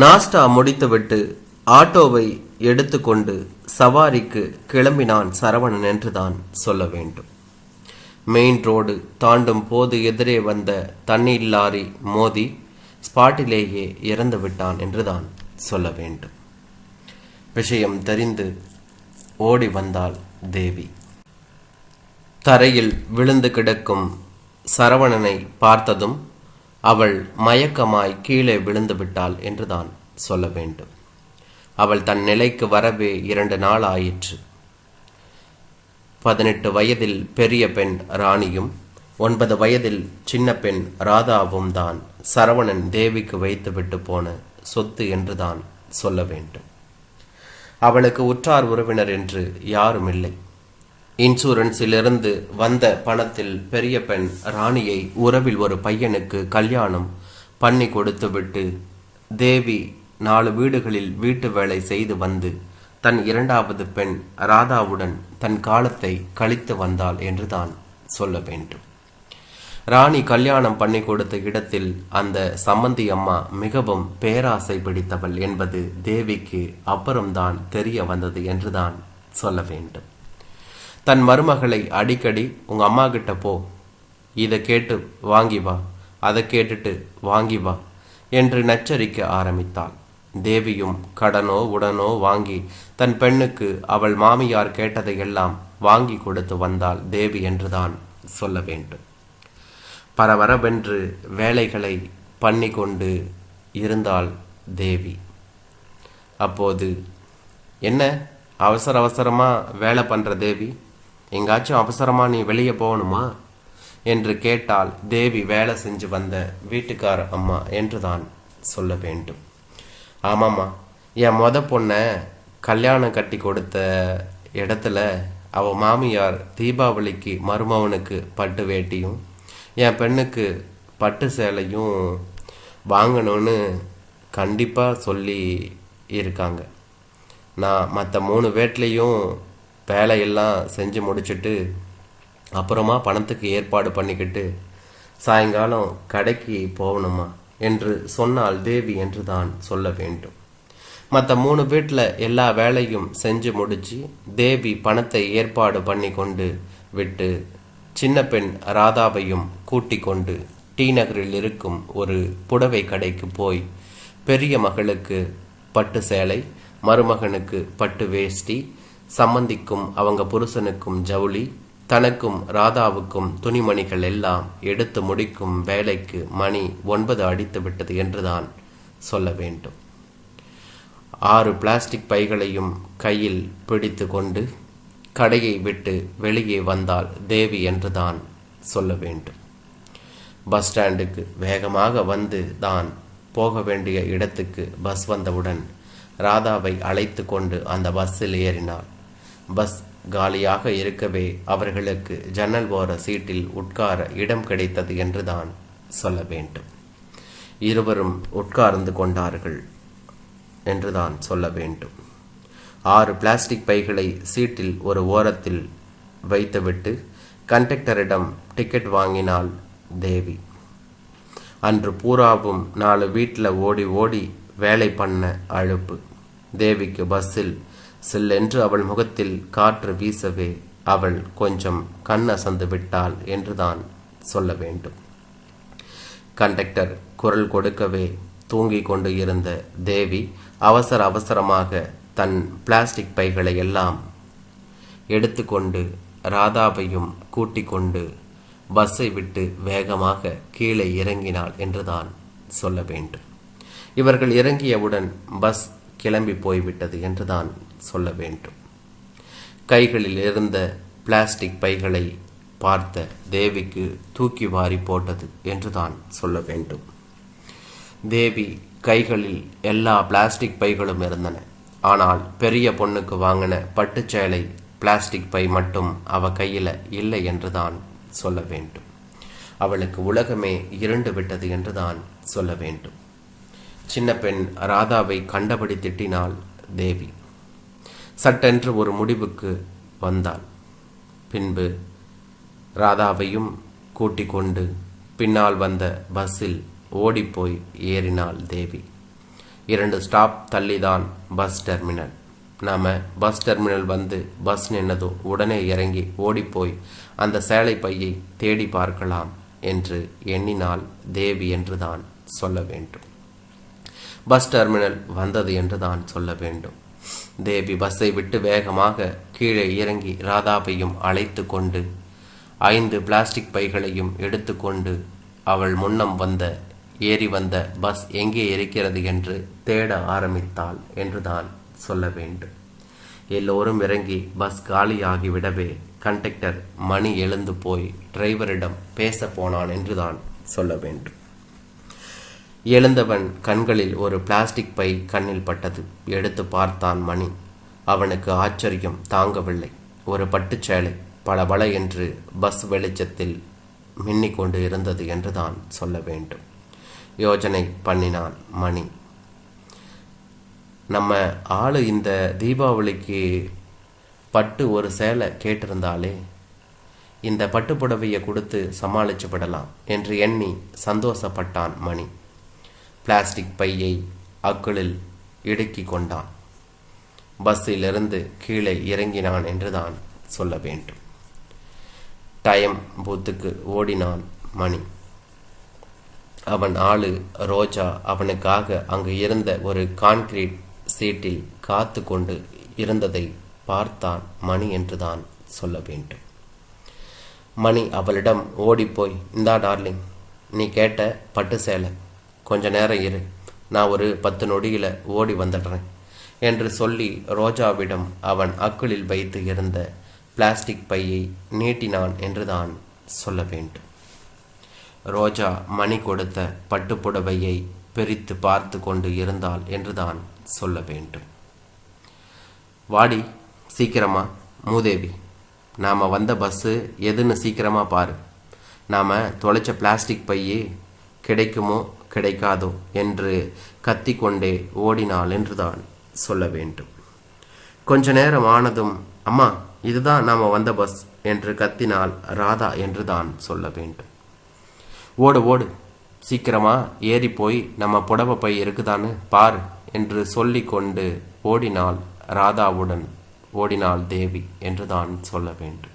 நாஸ்டா முடித்துவிட்டு ஆட்டோவை எடுத்துக்கொண்டு சவாரிக்கு கிளம்பினான் சரவணன் என்றுதான் சொல்ல வேண்டும். மெயின் ரோடு தாண்டும் போது எதிரே வந்த தண்ணீர் லாரி மோதி ஸ்பாட்டிலேயே இறந்து விட்டான் என்றுதான் சொல்ல வேண்டும். விஷயம் தெரிந்து ஓடி வந்தாள் தேவி. தரையில் விழுந்து கிடக்கும் சரவணனை பார்த்ததும் அவள் மயக்கமாய் கீழே விழுந்து விட்டாள் என்றுதான் சொல்ல வேண்டும். அவள் தன் நிலைக்கு வரவே இரண்டு நாள் ஆயிற்று. பதினெட்டு வயதில் பெரிய பெண் ராணியும் ஒன்பது வயதில் சின்ன பெண் ராதாவும் தான் சரவணன் தேவிக்கு வைத்துவிட்டு போன சொத்து என்றுதான் சொல்ல வேண்டும். அவளுக்கு உற்றார் உறவினர் என்று யாரும் இல்லை. இன்சூரன்ஸிலிருந்து வந்த பணத்தில் பெரிய பெண் ராணியை உறவில் ஒரு பையனுக்கு கல்யாணம் பண்ணி கொடுத்துவிட்டு தேவி நாலு வீடுகளில் வீட்டு வேலை செய்து வந்து தன் இரண்டாவது பெண் ராதாவுடன் தன் காலத்தை கழித்து வந்தாள் என்றுதான் சொல்ல வேண்டும். ராணி கல்யாணம் பண்ணி கொடுத்த இடத்தில் அந்த சம்மந்தி அம்மா மிகவும் பேராசை பிடித்தவள் என்பது தேவிக்கு அப்புறம்தான் தெரிய வந்தது என்றுதான் சொல்ல வேண்டும். தன் மருமகளை அடிக்கடி உங்கள் அம்மா கிட்ட போ. இதை கேட்டு வாங்கி வா. அதை கேட்டுட்டு வாங்கி வா என்று நச்சரிக்க ஆரம்பித்தாள். தேவியும் கடனோ உடனோ வாங்கி தன் பெண்ணுக்கு அவள் மாமியார் கேட்டதையெல்லாம் வாங்கி கொடுத்து வந்தாள் தேவி என்றுதான் சொல்ல வேண்டும். பரபரவென்று வேலைகளை பண்ணி கொண்டு இருந்தாள் தேவி. அப்போது என்ன? அவசர அவசரமாக வேலை பண்ணுற தேவி? எங்காச்சும் அவசரமாக நீ வெளியே போகணுமா? என்று கேட்டால் தேவி வேலை செஞ்சு வந்த வீட்டுக்கார அம்மா என்றுதான் சொல்ல வேண்டும். ஆமாம்மா என் மொத பொண்ணை கல்யாணம் கட்டி கொடுத்த இடத்துல அவ மாமியார் தீபாவளிக்கு மருமவனுக்கு பட்டு வேட்டியும் என் பெண்ணுக்கு பட்டு சேலையும் வாங்கணும்னு கண்டிப்பாக சொல்லி இருக்காங்க. நான் மற்ற மூணு வீட்லேயும் வேலையெல்லாம் செஞ்சு முடிச்சுட்டு அப்புறமா பணத்துக்கு ஏற்பாடு பண்ணிக்கிட்டு சாயங்காலம் கடைக்கு போகணுமா? என்று சொன்னால் தேவி என்று தான் சொல்ல வேண்டும். மற்ற மூணு வீட்டில் எல்லா வேலையும் செஞ்சு முடிச்சு தேவி பணத்தை ஏற்பாடு பண்ணி கொண்டு விட்டு சின்ன பெண் ராதாவையும் கூட்டி கொண்டு டி நகரில் இருக்கும் ஒரு புடவை கடைக்கு போய் பெரிய மகளுக்கு பட்டு சேலை மருமகனுக்கு பட்டு வேஷ்டி சம்மந்திக்கும் அவங்க புருஷனுக்கும் ஜவுளி தனக்கும் ராதாவுக்கும் துணிமணிகள் எல்லாம் எடுத்து முடிக்கும் வேலைக்கு மணி ஒன்பது அடித்து விட்டது என்றுதான் சொல்ல வேண்டும். ஆறு பிளாஸ்டிக் பைகளையும் கையில் பிடித்து கொண்டு கடையை விட்டு வெளியே வந்தால் தேவி என்றுதான் சொல்ல வேண்டும். பஸ் ஸ்டாண்டுக்கு வேகமாக வந்து தான் போக வேண்டிய இடத்துக்கு பஸ் வந்தவுடன் ராதாவை அழைத்து கொண்டு அந்த பஸ்ஸில் ஏறினாள். பஸ் காலியாக இருக்கவே அவர்களுக்கு ஜன்னல் ஓர சீட்டில் உட்கார இடம் கிடைத்தது என்றுதான் சொல்ல வேண்டும். இருவரும் உட்கார்ந்து கொண்டார்கள் என்றுதான் சொல்ல வேண்டும். ஆறு பிளாஸ்டிக் பைகளை சீட்டில் ஒரு ஓரத்தில் வைத்துவிட்டு கண்டக்டரிடம் டிக்கெட் வாங்கினாள் தேவி. அன்று பூராவும் நாலு வீட்டில் ஓடி ஓடி வேலை பண்ண அழுப்பு தேவிக்கு பஸ்ஸில் சில்லென்று அவள் முகத்தில் காற்று வீசவே அவள் கொஞ்சம் கண் அசந்து விட்டாள் என்றுதான் சொல்ல வேண்டும். கண்டக்டர் குரல் கொடுக்கவே தூங்கிக் கொண்டு இருந்த தேவி அவசர அவசரமாக தன் பிளாஸ்டிக் பைகளை எல்லாம் எடுத்துக்கொண்டு ராதாவையும் கூட்டிக் கொண்டு பஸ்ஸை விட்டு வேகமாக கீழே இறங்கினாள் என்றுதான் சொல்ல வேண்டும். இவர்கள் இறங்கியவுடன் பஸ் கிளம்பி போய்விட்டது என்றுதான் சொல்ல வேண்டும். கைகளில் இருந்த பிளாஸ்டிக் பைகளை பார்த்த தேவிக்கு தூக்கி வாரி போட்டது என்றுதான் சொல்ல வேண்டும். தேவி கைகளில் எல்லா பிளாஸ்டிக் பைகளும் இருந்தன. ஆனால் பெரிய பொண்ணுக்கு வாங்கின பட்டுச்சேலை பிளாஸ்டிக் பை மட்டும் அவ கையில் இல்லை என்றுதான் சொல்ல வேண்டும். அவளுக்கு உலகமே இருண்டு விட்டது என்றுதான் சொல்ல வேண்டும். சின்ன பெண் ராதாவை கண்டபடி திட்டினாள் தேவி. சட்டென்று ஒரு முடிவுக்கு வந்தான். பின்பு ராதாவையும் கூட்டிக் கொண்டு பின்னால் வந்த பஸ்ஸில் ஓடிப்போய் ஏறினாள் தேவி. இரண்டு ஸ்டாப் தள்ளிதான் பஸ் டெர்மினல். நாம் பஸ் டெர்மினல் வந்து பஸ் நின்னதோ உடனே இறங்கி ஓடிப்போய் அந்த சேலை பையை தேடி பார்க்கலாம் என்று எண்ணினால் தேவி என்றுதான் சொல்ல வேண்டும். பஸ் டெர்மினல் வந்தது என்று தான் சொல்ல வேண்டும். தேவி பஸ்ஸை விட்டு வேகமாக கீழே இறங்கி ராதாவையும் அழைத்து கொண்டு ஐந்து பிளாஸ்டிக் பைகளையும் எடுத்துக்கொண்டு அவள் முன்னம் வந்த ஏறி வந்த பஸ் எங்கே இருக்கிறது என்று தேட ஆரம்பித்தாள் என்றுதான் சொல்ல வேண்டும். எல்லோரும் இறங்கி பஸ் காலியாகிவிடவே கண்டக்டர் மணி எழுந்து போய் டிரைவரிடம் பேச போனான் என்றுதான் சொல்ல வேண்டும். எழுந்தவன் கண்களில் ஒரு பிளாஸ்டிக் பை கண்ணில் பட்டது. எடுத்து பார்த்தான் மணி. அவனுக்கு ஆச்சரியம் தாங்கவில்லை. ஒரு பட்டுச்சேலை பளபள என்று பஸ் வெளிச்சத்தில் மின்னிக் கொண்டு இருந்தது என்றுதான் சொல்ல வேண்டும். யோஜனை பண்ணினான் மணி. நம்ம ஆள் இந்த தீபாவளிக்கு பட்டு ஒரு சேலை கேட்டிருந்தாலே இந்த பட்டு புடவையை கொடுத்து சமாளிச்சு விடலாம் என்று எண்ணி சந்தோஷப்பட்டான் மணி. பிளாஸ்டிக் பையை அக்குளில் இடுக்கி கொண்டான். பஸ்ஸிலிருந்து கீழே இறங்கினான் என்றுதான் சொல்ல வேண்டும். டைம் பூத்துக்கு ஓடினான் மணி. அவன் ஆளு ரோஜா அவனுக்காக அங்கு இருந்த ஒரு கான்கிரீட் சீட்டில் காத்து கொண்டு இருந்ததை பார்த்தான் மணி என்றுதான் சொல்ல வேண்டும். மணி அவளிடம் ஓடிப்போய் இந்தா டார்லிங் நீ கேட்ட பட்டு சேலை கொஞ்ச நேரம் இரு. நான் ஒரு பத்து நொடியில் ஓடி வந்துடுறேன் என்று சொல்லி ரோஜாவிடம் அவன் அக்குளில் வைத்து இருந்த பிளாஸ்டிக் பையை நீட்டினான் என்றுதான் சொல்ல வேண்டும். ரோஜா மணி கொடுத்த பட்டுப்புடவையை பிரித்து பார்த்து கொண்டு இருந்தாள் என்றுதான் சொல்ல வேண்டும். வாடி சீக்கிரமா மூதேவி நாம் வந்த பஸ்ஸு எதுன்னு சீக்கிரமாக பாரு. நாம் தொலைச்ச பிளாஸ்டிக் பையே கிடைக்குமோ கிடைக்காதோ என்று கத்திக்கொண்டே ஓடினாள் என்றுதான் சொல்ல வேண்டும். கொஞ்ச நேரம் ஆனதும் அம்மா இதுதான் நாம் வந்த பஸ் என்று கத்தினால் ராதா என்றுதான் சொல்ல வேண்டும். ஓடு ஓடு. சீக்கிரமா ஏறி போய் நம்ம புடவை பை இருக்குதான்னு பார் என்று சொல்லிக்கொண்டு ஓடினால் ராதாவுடன். ஓடினாள் தேவி என்றுதான் சொல்ல வேண்டும்.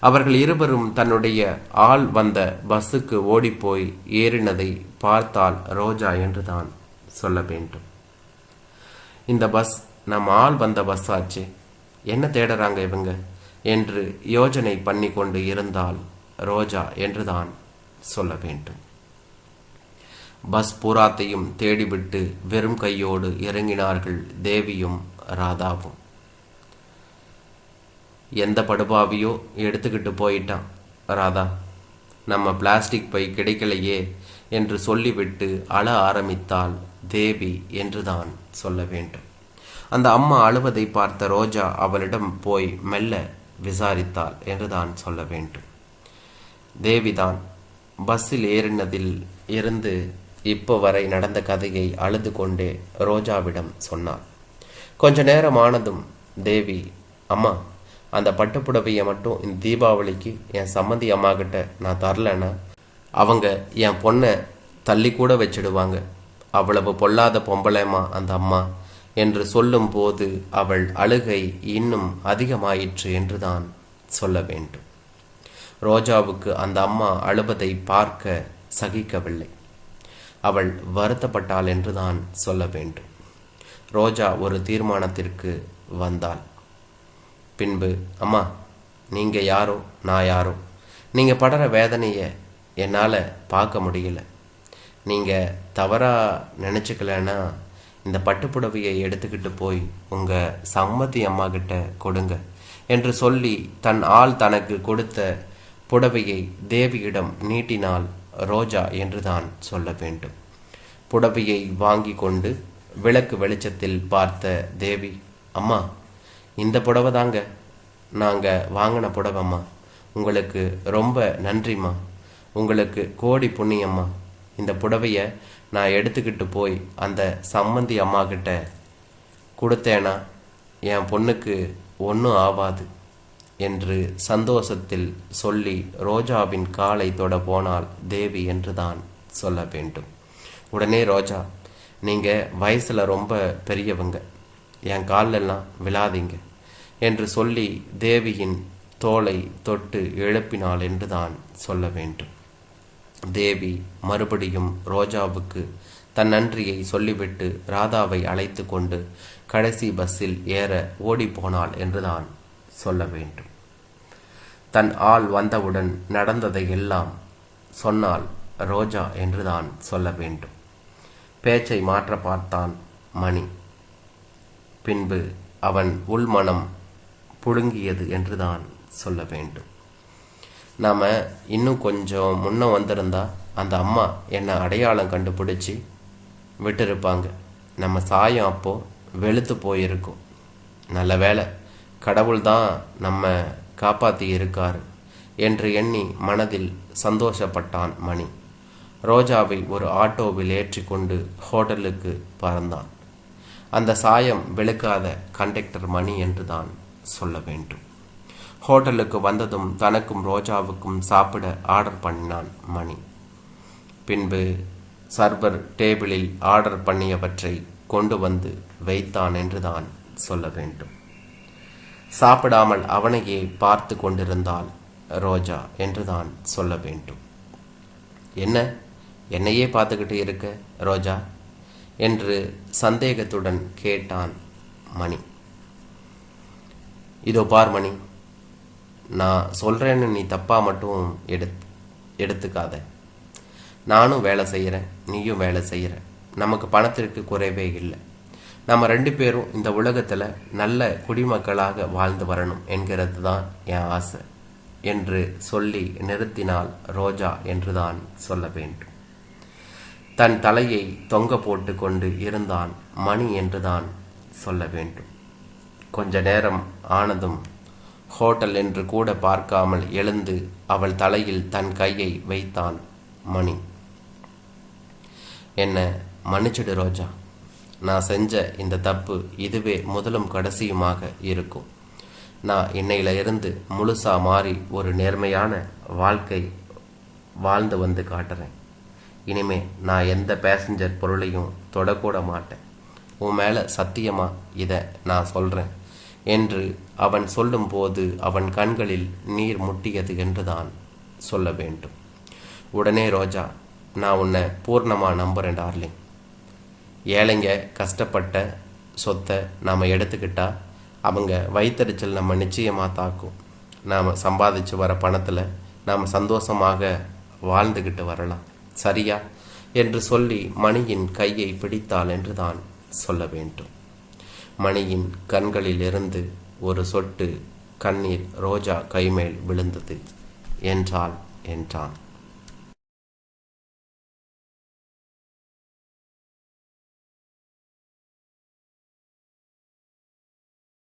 அவர்கள் இருவரும் தன்னுடைய ஆள் வந்த பஸ்ஸுக்கு ஓடிப்போய் ஏறினதை பார்த்தால் ரோஜா என்றுதான் சொல்ல வேண்டும். இந்த பஸ் நம் ஆள் வந்த பஸ் ஆச்சு என்ன தேடுறாங்க இவங்க? என்று யோஜனை பண்ணி கொண்டு இருந்தால் ரோஜா என்றுதான் சொல்ல வேண்டும். பஸ் பூராத்தையும் தேடிவிட்டு வெறும் கையோடு இறங்கினார்கள் தேவியும் ராதாவும். எந்த படுபாவியோ எடுத்துக்கிட்டு போயிட்டான் ராதா. நம்ம பிளாஸ்டிக் பை கிடைக்கலையே என்று சொல்லிவிட்டு அழ ஆரம்பித்தால் தேவி என்றுதான் சொல்ல வேண்டும். அந்த அம்மா அழுவதை பார்த்த ரோஜா அவளிடம் போய் மெல்ல விசாரித்தாள் என்றுதான் சொல்ல வேண்டும். தேவிதான் பஸ்ஸில் ஏறினதில் இருந்து இப்போ வரை நடந்த கதையை அழுது கொண்டே ரோஜாவிடம் சொன்னாள். கொஞ்ச நேரம் ஆனதும் தேவி அம்மா அந்த பட்டுப்புடவையை மட்டும் இந்த தீபாவளிக்கு என் சம்மந்தி அம்மாக்கிட்ட நான் தரலன்னா அவங்க என் பொண்ணை தள்ளி கூட வச்சிடுவாங்க. அவ்வளவு பொல்லாத பொம்பளைமா அந்த அம்மா என்று சொல்லும்போது அவள் அழுகை இன்னும் அதிகமாயிற்று என்றுதான் சொல்ல வேண்டும். ரோஜாவுக்கு அந்த அம்மா அழுவதை பார்க்க சகிக்கவில்லை. அவள் வருத்தப்பட்டாள் என்றுதான் சொல்ல வேண்டும். ரோஜா ஒரு தீர்மானத்திற்கு வந்தாள். பின்பு அம்மா நீங்கள் யாரோ நான் யாரோ? நீங்கள் படுற வேதனையை என்னால் பார்க்க முடியல. நீங்கள் தவறாக நினச்சிக்கலன்னா இந்த பட்டுப்புடவையை எடுத்துக்கிட்டு போய் உங்கள் சம்மதி அம்மா கிட்ட கொடுங்க என்று சொல்லி தன் ஆள் தனக்கு கொடுத்த புடவையை தேவியிடம் நீட்டினால் ரோஜா என்று தான் சொல்ல வேண்டும். புடவையை வாங்கி கொண்டு விளக்கு வெளிச்சத்தில் பார்த்த தேவி அம்மா இந்த புடவை தாங்க. நாங்கள் வாங்கின புடவைம்மா. உங்களுக்கு ரொம்ப நன்றிம்மா. உங்களுக்கு கோடி புண்ணியம்மா. இந்த புடவைய நான் எடுத்துக்கிட்டு போய் அந்த சம்மந்தி அம்மா கிட்ட கொடுத்தேனா என் பொண்ணுக்கு ஒன்றும் ஆவாது என்று சந்தோஷத்தில் சொல்லி ரோஜாவின் காலை தொட போனால் தேவி என்றுதான் சொல்ல வேண்டும். உடனே ரோஜா நீங்கள் வயசில் ரொம்ப பெரியவங்க. என் காலெல்லாம் விழாதீங்க என்று சொல்லி தேவியின் தோலை தொட்டு எழுப்பினாள் என்று தான் சொல்ல வேண்டும். தேவி மறுபடியும் ரோஜாவுக்கு தன் நன்றியை சொல்லிவிட்டு ராதாவை அழைத்து கொண்டு கடைசி பஸ்ஸில் ஏற ஓடிப்போனாள் என்றுதான் சொல்ல வேண்டும். தன் ஆள் வந்தவுடன் நடந்ததை எல்லாம் சொன்னால் ரோஜா என்றுதான் சொல்ல வேண்டும். பேச்சை மாற்ற பார்த்தான் மணி. பின்பு அவன் உள்மனம் புழுங்கியது என்றுதான் சொல்ல வேண்டும். நாம் இன்னும் கொஞ்சம் முன்ன வந்திருந்தா அந்த அம்மா என்னை அடையாளம் கண்டுபிடிச்சி விட்டுருப்பாங்க. நம்ம சாயம் அப்போது வெளுத்து போயிருக்கும். நல்ல வேளை கடவுள் தான் நம்ம காப்பாற்றி இருக்கார் என்று எண்ணி மனதில் சந்தோஷப்பட்டான் மணி. ரோஜாவை ஒரு ஆட்டோவில் ஏற்றி கொண்டு ஹோட்டலுக்கு பறந்தான். அந்த சாயம் வெளுக்காத கண்டக்டர் மணி என்று தான் சொல்ல வேண்டும். ஹோட்டலுக்கு வந்ததும் தனக்கும் ரோஜாவுக்கும் சாப்பிட ஆர்டர் பண்ணினான் மணி. பின்பு சர்வர் டேபிளில் ஆர்டர் பண்ணியவற்றை கொண்டு வந்து வைத்தான் என்றுதான் சொல்ல வேண்டும். சாப்பிடாமல் அவனையே பார்த்து கொண்டிருந்தாள் ரோஜா என்றுதான் சொல்ல வேண்டும். என்ன? என்னையே பார்த்துக்கிட்டு இருக்க ரோஜா? என்று சந்தேகத்துடன் கேட்டான் மணி. இதோ பார் மணி நான் சொல்கிறேன்னு நீ தப்பாக மட்டும் எடுத் எடுத்துக்காத. நானும் வேலை செய்கிறேன் நீயும் வேலை செய்கிற நமக்கு பணத்திற்கு குறைவே இல்லை. நம்ம ரெண்டு பேரும் இந்த உலகத்தில் நல்ல குடிமக்களாக வாழ்ந்து வரணும் என்கிறது தான் என் ஆசை என்று சொல்லி நிறுத்தினால் ரோஜா என்றுதான் சொல்ல வேண்டும். தன் தலையை தொங்க போட்டு கொண்டு இருந்தான் மணி என்றுதான் சொல்ல வேண்டும். கொஞ்ச நேரம் ஆனதும் ஹோட்டல் என்று கூட பார்க்காமல் எழுந்து அவள் தலையில் தன் கையை வைத்தான் மணி. என்ன மன்னிச்சிடு ரோஜா. நான் செஞ்ச இந்த தப்பு இதுவே முதலும் கடைசியுமாக இருக்கும். நான் இன்னையில இருந்து முழுசா மாறி ஒரு நேர்மையான வாழ்க்கை வாழ்ந்து வந்து காட்டுறேன். இனிமே நான் எந்த பேசஞ்சர் பொருளையும் தொடக்கூட மாட்டேன். உன் மேலே சத்தியமா இதை நான் சொல்கிறேன் என்று அவன் சொல்லும்போது அவன் கண்களில் நீர் முட்டியது என்றுதான் சொல்ல வேண்டும். உடனே ரோஜா நான் உன்னை பூர்ணமாக நம்புகிறேன் டார்லிங் ஏழைங்க கஷ்டப்பட்ட சொத்தை நாம் எடுத்துக்கிட்டா அவங்க வயிற்றுச்சல் நம்ம நிச்சயமாக தாக்கும். நாம் சம்பாதிச்சு வர பணத்தில் நாம் சந்தோஷமாக வாழ்ந்துக்கிட்டு வரலாம். சரியா? என்று சொல்லி மணியின் கையை பிடித்தாள் என்று தான் சொல்ல வேண்டும். மணியின் கண்களிலிருந்து ஒரு சொட்டு கண்ணீர் ரோஜா கைமேல் விழுந்தது. என்றாள் என்றான்.